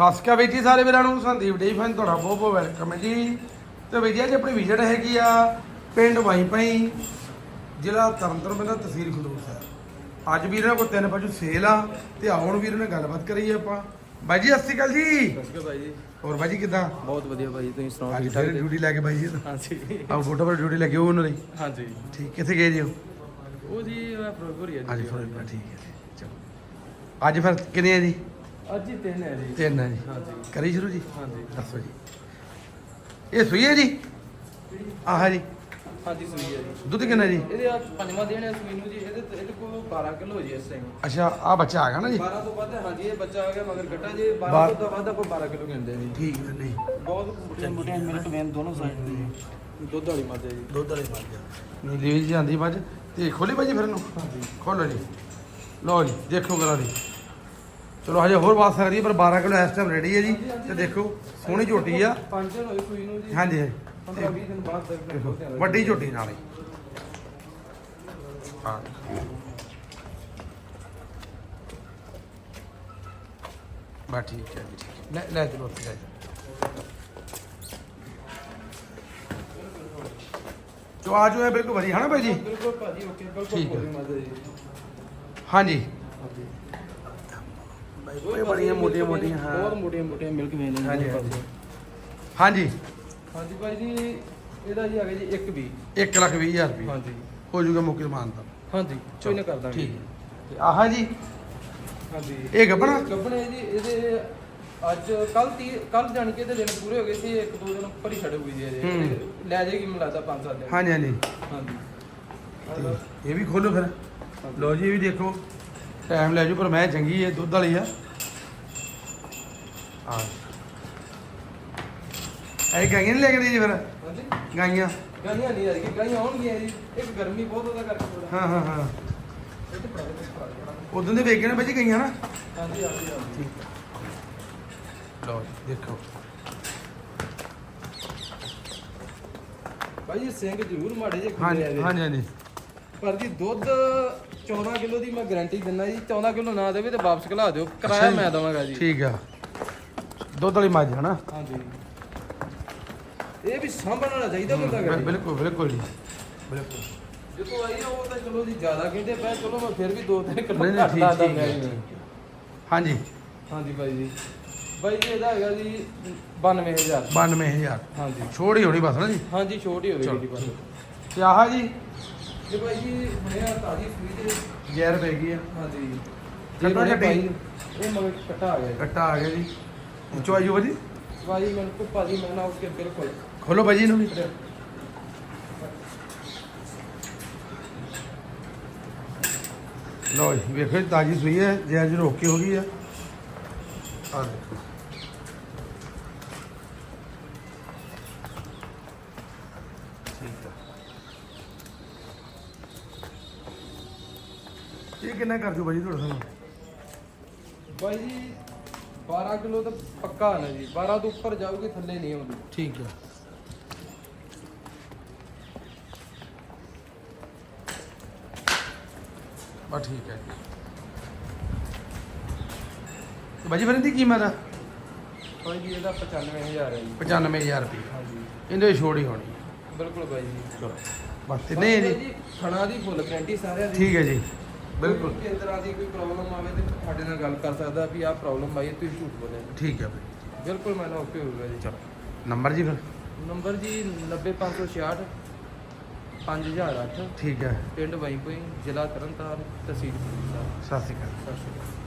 ਸਤਿ ਸ਼੍ਰੀ ਅਕਾਲ ਵੀਰ ਜੀ ਸਾਰੇ ਵੀਰਾਂ ਨੂੰ। ਸੰਦੀਪ ਡੇ ਫਨ ਤੁਹਾਡਾ ਬਹੁਤ ਬਹੁਤ ਵੈਲਕਮ ਹੈ ਜੀ। ਤੇ ਵੀਰ ਜੀ ਅੱਜ ਆਪਣੀ ਵਿਜ਼ਿਟ ਹੈਗੀ ਆ ਪਿੰਡ ਵਾਈ ਪਈ ਜ਼ਿਲ੍ਹਾ ਤਰਨਤਾਰਨ ਦਾ ਤਹਿਸੀਲ ਖਡੂਰ ਸਾਹਿਬ। ਅੱਜ ਵੀਰਾਂ ਕੋਲ ਤਿੰਨ ਪਸ਼ੂ ਸੇਲ ਆ ਤੇ ਆਉਣ ਵੀਰ ਨੇ ਗੱਲਬਾਤ ਕਰੀਏ ਆਪਾਂ। ਬਾਈ ਜੀ ਸਤਿ ਸ਼੍ਰੀ ਅਕਾਲ ਜੀ। ਸਤਿ ਸ਼੍ਰੀ ਅਕਾਲ ਭਾਈ ਜੀ। ਹੋਰ ਬਾਈ ਜੀ ਕਿਦਾਂ? ਬਹੁਤ ਵਧੀਆ ਭਾਈ ਤੁਸੀਂ ਸੁਣਾਓ? ਅੱਜ ਜੀ? ਡਿਊਟੀ ਲੈ ਕੇ ਬਾਈ ਜੀ। ਹਾਂਜੀ। ਆ ਫੋਟੋ ਪਰ ਡਿਊਟੀ ਲੱਗੀ ਉਹਨਾਂ ਦੀ। ਹਾਂਜੀ। ਠੀਕ ਕਿੱਥੇ ਗਏ ਜੀ ਉਹ? ਜੀ ਫਿਰੋਜ਼ਪੁਰ ਹੀ ਆ ਅੱਜ ਜੀ ਫਿਰ ਠੀਕ ਹੈ ਜੀ, ਚਲੋ। ਅੱਜ ਫਿਰ ਕਿੰਨੇ ਆ ਜੀ? ਅੱਜ ਹੀ ਤਿੰਨ ਹੈ ਜੀ। ਤਿੰਨ ਆ ਜੀ। ਹਾਂਜੀ। ਕਰੀ ਸ਼ੁਰੂ ਜੀ? ਹਾਂਜੀ। ਦੱਸੋ ਜੀ। ਇਹ ਸੂਈ ਹੈ ਜੀ? ਆਹ ਜੀ। ਹਾਂਜੀ ਸੂਈ ਹੈ ਜੀ। ਦੁੱਧ ਕਿੰਨਾ ਜੀ? ਇਹਦੇ ਆ ਪੰਜਵਾਂ ਦਿਨ ਹੈ ਸੂਈ ਨੂੰ ਜੀ। ਇਹਦੇ ਤੇ- ਇਹਦੇ ਕੋਲ 12 ਕਿਲੋ ਜੀ ਇਸ ਟਾਈਮ ਅੱਛਾ ਆ ਬੱਚਾ ਆ ਗਿਆ ਨਾ ਜੀ? 12 ਤੋਂ ਵੱਧ ਹਾਂਜੀ ਇਹ ਬੱਚਾ ਆ ਗਿਆ ਮਗਰ ਗੱਟਾ ਜੀ 12 ਬਾਰ- ਤੋਂ ਵੱਧ ਆਪਾਂ 12 ਕਿਲੋ ਕਹਿੰਦੇ ਜੀ। ਠੀਕ ਹੈ ਨਹੀਂ। ਬਹੁਤ ਮੋਟੀਆਂ ਮੋਟੀਆਂ ਮਿਲਕ ਵੇਨ ਦੋਨੋਂ ਸਾਈਡ ਦੇ। ਦੁੱਧ ਵਾਲੀ ਮੱਝ ਹੈ ਜੀ। ਦੁੱਧ ਵਾਲੇ ਮੱਝ ਨੀਲੀ ਵੀ ਜਾਂਦੀ ਮੱਝ। ਤੇ ਖੋਲੀ ਭਾਜੀ ਫਿਰ ਇਹਨੂੰ? ਹਾਂਜੀ। ਖੋਲੋ ਜੀ। ਲਓ ਜੀ ਦੇਖੋ ਕਰਾ ਦੀ। ਚਲੋ ਹਜੇ ਹੋਰ ਬਾਤ ਸਕਦੀ ਹੈ ਪਰ 12 ਕਿਲੋ ਇਸ ਟਾਈਮ ਰੈਡੀ ਹੈ ਜੀ ਤੇ ਦੇਖੋ ਸੋਹਣੀ ਝੋਟੀ ਆ। ਪੰਜ ਦਿਨ ਹੋਏ ਸੂਈ ਨੂੰ ਜੀ ਹਾਂਜੀ। 15 20 ਦਿਨ ਬਾਅਦ ਤੱਕ ਦੇਖੋ ਵੱਡੀ ਝੋਟੀ ਨਾਲ ਹੀ। ਹਾਂ। ਬਾ ਠੀਕ ਹੈ ਜੀ। ਠੀਕ ਹੈ। ਲੈ ਲੈ ਚਲੋ ਉੱਥੇ ਲੈ ਜਾਓ। ਜੋ ਆ ਜੋ ਹੈ ਬਿਲਕੁਲ ਵਧੀਆ ਹੈ ਨਾ ਭਾਈ ਜੀ? ਬਿਲਕੁਲ ਭਾਜੀ ਓਕੇ ਬਿਲਕੁਲ ਠੀਕ ਹੈ। ਕੋਈ ਜੀ ਹਾਂਜੀ। ਹਾਂਜੀ ਇਹ ਬੜੀਆਂ ਮੋਟੀਆਂ ਮੋਟੀਆਂ ਬਹੁਤ ਹਾਂ ਮੋਟੀਆਂ ਮੋਟੀਆਂ ਮਿਲਕ ਵੇਨ ਨੇ ਹਾਂਜੀ। ਹਾਂਜੀ। ਹਾਂਜੀ। ਭਾਈ ਜੀ ਇਹਦਾ ਜੀ ਹੈਗਾ ਜੀ 1 ਵੀ 1 ਲੱਖ 20 ਹਜ਼ਾਰ ਰੁਪਏ ਹਾਂਜੀ। ਹੋ ਜਾਊਗਾ ਮੌਕੇ ਤੇ ਮਾਨਤਾ। ਹਾਂਜੀ ਕੋਈ ਨਾ ਕਰ ਦਾਂਗੇ ਠੀਕ ਤੇ ਆਹ ਜੀ। ਹਾਂਜੀ। ਇਹ? ਗੱਬਣ ਹੈ ਜੀ ਇਹਦੇ ਅੱਜ ਕੱਲ ਤੀ ਕੱਲ ਜਾਣ ਕੇ ਇਹਦੇ ਦਿਨ ਪੂਰੇ ਹੋ ਗਏ ਸੀ ਇੱਕ ਦੋ ਦਿਨ ਉੱਪਰ ਹੀ ਛੜੇ ਹੋਈ ਜੀ ਅਜੇ ਹੂੰ। ਇਹ ਲੈ ਜਾਏਗੀ ਮੈਨੂੰ ਲੱਗਦਾ 5-7 ਦਿਨ ਹਾਂਜੀ ਹਾਂਜੀ। ਹਾਂਜੀ। ਤੇ ਇਹ ਵੀ ਖੋਲੋ ਫਿਰ। ਲਓ ਜੀ ਇਹ ਵੀ ਦੇਖੋ। ਟਾਈਮ ਲੈ ਜੂ ਪਰ ਮੈਂ ਚੰਗੀ ਹੈ ਦੁੱਧ ਵਾਲੀ ਆ। ਆ ਇਹ ਗਾਈਆਂ ਨਹੀਂ ਲੈ ਕੇ ਦੇ ਜੀ ਫਿਰ? ਹਾਂਜੀ। ਗਾਈਆਂ। ਗਾਈਆਂ ਨਹੀਂ ਆ ਰਹੀ ਗਾਈਆਂ ਆਉਣਗੀਆਂ ਜੀ। ਇੱਕ ਗਰਮੀ ਬਹੁਤ ਉਹਦਾ ਕਰਕੇ ਥੋੜਾ ਹਾਂ ਹਾਂ ਹਾਂ। ਉਦੋਂ ਦੇ ਵੇਖ ਨਾ ਬੱਜੀ ਗਈਆਂ ਨਾ? ਹਾਂਜੀ ਹਾਂਜੀ ਹਾਂਜੀ। ਲਓ ਜੀ ਦੇਖੋ। ਭਾਈ ਇਹ ਸਿੰਘ ਜ਼ਰੂਰ ਮਾੜੇ ਖੁੱਲੇ ਹਾਂਜੀ। ਹਾਂਜੀ ਹਾਂਜੀ। ਪਰ ਜੀ ਦੁੱਧ 14 ਕਿਲੋ ਦੀ ਮੈਂ ਗਾਰੰਟੀ ਦਿੰਦਾ ਜੀ 14 ਕਿਲੋ ਨਾ ਦੇਵੇ ਤੇ ਵਾਪਸ ਘਲਾ ਦਿਓ। ਕਿਰਾਇਆ। ਮੈਂ ਦਵਾਂਗਾ ਜੀ। ਠੀਕ ਆ। ਦੁੱਧ ਵਾਲੀ ਮੱਝ ਹਨਾ? ਹਾਂਜੀ। ਇਹ ਵੀ ਸਾਂਭਣ ਵਾਲਾ ਚਾਹੀਦਾ ਬੰਦਾ ਕਰੇ। ਬਿਲਕੁਲ ਬਿਲਕੁਲ ਜੀ। ਬਿਲਕੁਲ। ਜਦੋਂ ਆਈ ਆ ਉਹ ਤਾਂ ਚਲੋ ਜੀ ਜ਼ਿਆਦਾ ਕਹਿੰਦੇ ਪਏ ਚਲੋ ਮੈਂ ਫਿਰ ਵੀ 2-3 ਕਿਲੋ ਨਹੀਂ, ਨਹੀਂ, ਠੀਕ- ਠੀਕ ਹੈ। ਜੀ। ਹਾਂਜੀ। ਹਾਂਜੀ ਬਾਈ ਜੀ। ਬਾਈ ਜੀ ਇਹਦਾ ਹੈਗਾ ਜੀ 92000 92000 ਹਾਂਜੀ। ਛੋੜ ਹੀ ਹੋਣੀ ਬਸ ਨਾ ਜੀ? ਹਾਂਜੀ ਛੋਟੀ ਹੋਵੇਗੀ ਜੀ ਬਸ। ਤੇ ਆਹ ਜੀ ਜੇ ਬਾਈ ਜੀ ਹੁਣੇ ਆ ਤਾਜੀ ਸੂਈ ਦੇ ਜ਼ਹਿਰ ਪੈ ਗਈ ਆ। ਹਾਂਜੀ। ਕੱਟਾ ਜੇ ਹੁਣੇ ਕੱਟੀ? ਬਾਈ ਇਹ ਮਗਰ ਕੱਟਾ ਆ ਗਿਆ ਜੀ। ਕੱਟਾ ਆ ਗਿਆ ਜੀ। ਚੁਆਈ ਜੋ ਜੀ ਬਾਈ ਮੈਨੂੰ ਕੋ ਭਾਜੀ ਮੈਂ ਨਾ ਉਸਕੇ ਬਿਲਕੁਲ ਖੋਲੋ ਭਾਜੀ ਇਹਨੂੰ ਵੀ। ਲਓ ਜੀ ਵੇਖੋ ਜੀ ਤਾਜੀ ਸੂਈ ਹੈ। ਜੇ ਅੱਜ ਰੋਕੇ ਹੋ ਗਈ ਆ। ਆ ਦੇਖੋ ਠੀਕ ਆ ਇਹ ਕਿੰਨਾ ਕਰ ਜੂ ਭਾਜੀ ਤੁਹਾਡਾ ਸਾਨੂੰ ਬਾਈ ਜੀ 12 ਕਿਲੋ ਤਾਂ ਪੱਕਾ ਨਾ ਜੀ। 12 ਤੋਂ ਉੱਪਰ ਜਾਊਗੀ ਥੱਲੇ ਨਹੀਂ ਆਉਂਦੀ। ਠੀਕ ਹੈ। ਬਸ ਠੀਕ ਹੈ। ਤੇ ਭਾਜੀ ਫਿਰ ਇਹਦੀ ਕੀਮਤ? ਆ ਬਾਈ ਜੀ ਇਹਦਾ 95000 ਹੈ ਜੀ। 95000 ਰੁਪਏ। ਹਾਂਜੀ। ਇਹਦੇ ਛੋੜ ਹੀ ਹੋਣੀ। ਬਿਲਕੁਲ ਬਾਈ ਜੀ। ਚਲੋ। ਬਸ ਤੇ ਨਹੀਂ ਜੀ ਖਾਣਾ ਦੀ ਫੁੱਲ ਗਰੰਟੀ ਸਾਰਿਆਂ ਦੀ। ਠੀਕ ਹੈ ਜੀ। ਬਿਲਕੁਲ। ਕਿਸੇ ਤਰ੍ਹਾਂ ਦੀ ਕੋਈ ਪ੍ਰੋਬਲਮ ਆਵੇ ਤੇ ਸਾਡੇ ਨਾਲ ਗੱਲ ਕਰ ਸਕਦਾ ਵੀ ਆਹ ਪ੍ਰੋਬਲਮ ਆਈ ਹੈ, ਤੁਸੀਂ ਝੂਠ ਬੋਲੇ ਠੀਕ ਹੈ ਭਾਈ ਬਿਲਕੁਲ ਮੈਂ ਓਕੇ ਹੋਊਗਾ ਜੀ। ਚਲੋ। ਨੰਬਰ ਜੀ ਫਿਰ? ਨੰਬਰ ਜੀ 90566 5008 ਠੀਕ ਹੈ। ਪਿੰਡ ਵਾਈਪੋਈ ਜ਼ਿਲ੍ਹਾ ਤਰਨਤਾਰਨ ਤਹਿਸੀਲ ਫਰੀਦਕੋਟ ਸਤਿ ਸ਼੍ਰੀ ਅਕਾਲ। ਸਤਿ ਸ਼੍ਰੀ ਅਕਾਲ।